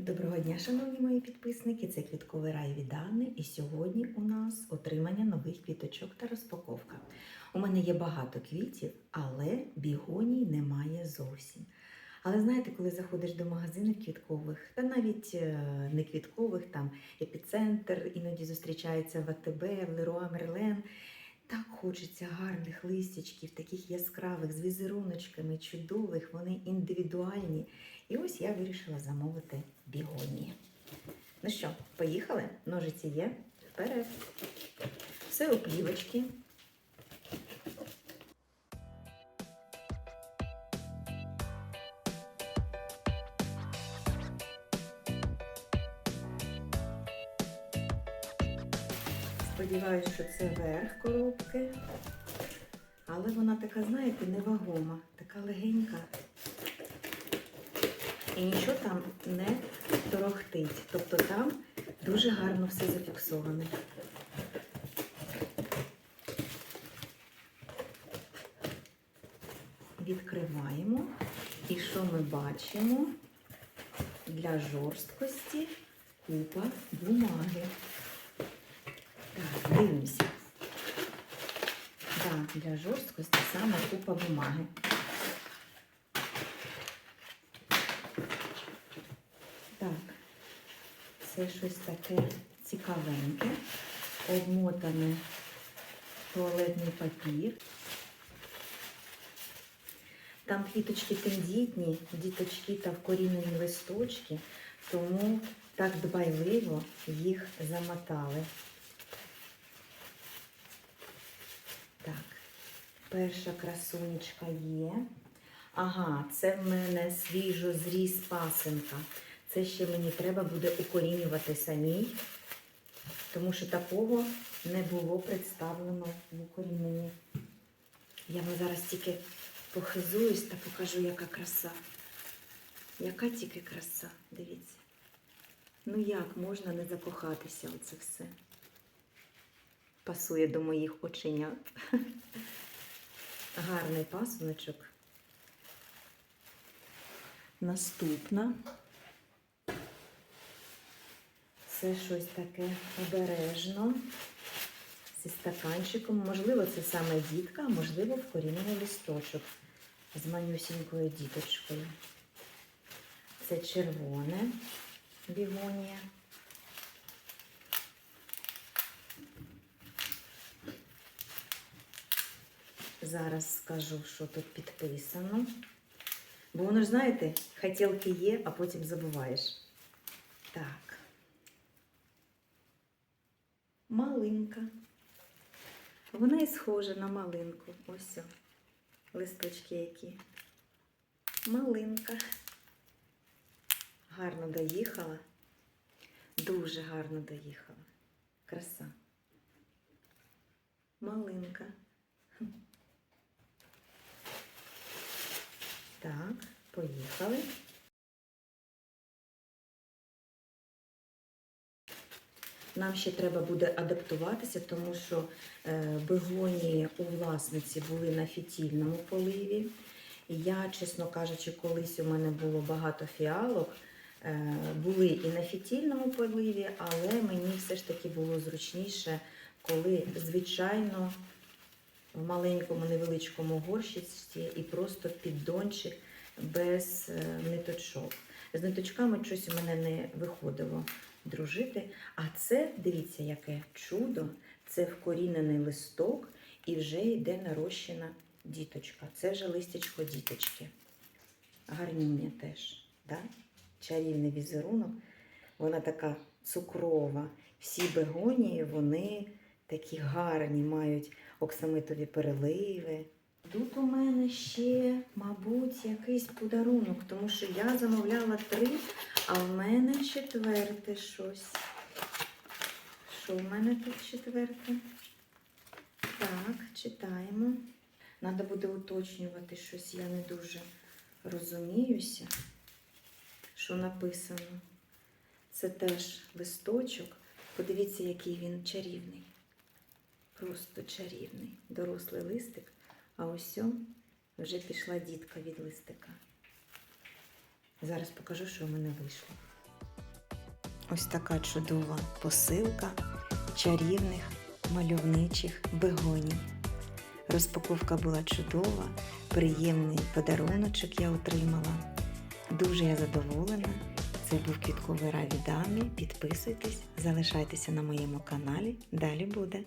Доброго дня, шановні мої підписники! Це квітковий рай від Анни. І сьогодні у нас отримання нових квіточок та розпаковка. У мене є багато квітів, але бігоній немає зовсім. Але знаєте, коли заходиш до магазинів квіткових, та навіть е, не квіткових, там епіцентр іноді зустрічається в АТБ, в Леруа Мерлен. Так хочеться гарних листячків, таких яскравих, з візеруночками, чудових, вони індивідуальні. І ось я вирішила замовити бігонії. Ну що, поїхали? Ножиці є? Вперед. Все у плівочки. Сподіваюсь, що це верх коробки. Але вона така, знаєте, невагома, така легенька. І нічого там не торохтить. Тобто там дуже гарно все зафіксоване. Відкриваємо. І що ми бачимо? Для жорсткості купа бумаги. Так, дивимося. Так, для жорсткості саме купа бумаги. Так, це щось таке цікавеньке, обмотане туалетний папір. Там квіточки тендітні, діточки та вкорінені листочки, тому так дбайливо їх замотали. Так, перша красунечка є. Ага, це в мене свіжо зріс пасенка. Це ще мені треба буде укорінювати самій, тому що такого не було представлено в укоріненні. Я вам зараз тільки похизуюсь та покажу, яка краса. Яка тільки краса, дивіться. Ну як можна не закохатися оце все? Пасує до моїх оченят. Гарний пасуночок. Наступна. Це щось таке обережно. Зі стаканчиком. Можливо, це саме дітка, а можливо, вкорінений листочок з манюсінькою діточкою. Це червоне бігонія. Зараз скажу, що тут підписано. Бо воно ж, знаєте, хотілки є, а потім забуваєш. Так. Малинка. Вона і схожа на малинку. Ось. о. Листочки які. Малинка. Гарно доїхала. Дуже гарно доїхала. Краса. Малинка. Так, поїхали. Нам ще треба буде адаптуватися, тому що е, бегонії у власниці були на фітільному поливі. Я, чесно кажучи, колись у мене було багато фіалок, е, були і на фітільному поливі, але мені все ж таки було зручніше, коли, звичайно, в маленькому невеличкому горщиці і просто піддончик без е, ниточок. З ниточками щось у мене не виходило дружити. А це, дивіться, яке чудо, це вкорінений листок і вже йде нарощена діточка. Це вже листячко діточки. Гарніння теж. Да? Чарівний візерунок. Вона така цукрова. Всі бегонії, вони такі гарні, мають оксамитові переливи. Тут у мене ще, мабуть, якийсь подарунок, тому що я замовляла три, а в мене четверте щось. Що в мене тут четверте? Так, читаємо. Треба буде уточнювати щось, я не дуже розуміюся, що написано. Це теж листочок. Подивіться, який він чарівний. Просто чарівний. Дорослий листик. А ось вже пішла дітка від листика. Зараз покажу, що в мене вийшло. ось така чудова посилка чарівних мальовничих бегоній. Розпаковка була чудова, приємний подаруночок я отримала. Дуже я задоволена. Це був квітковий рай від. Підписуйтесь, залишайтеся на моєму каналі. Далі буде.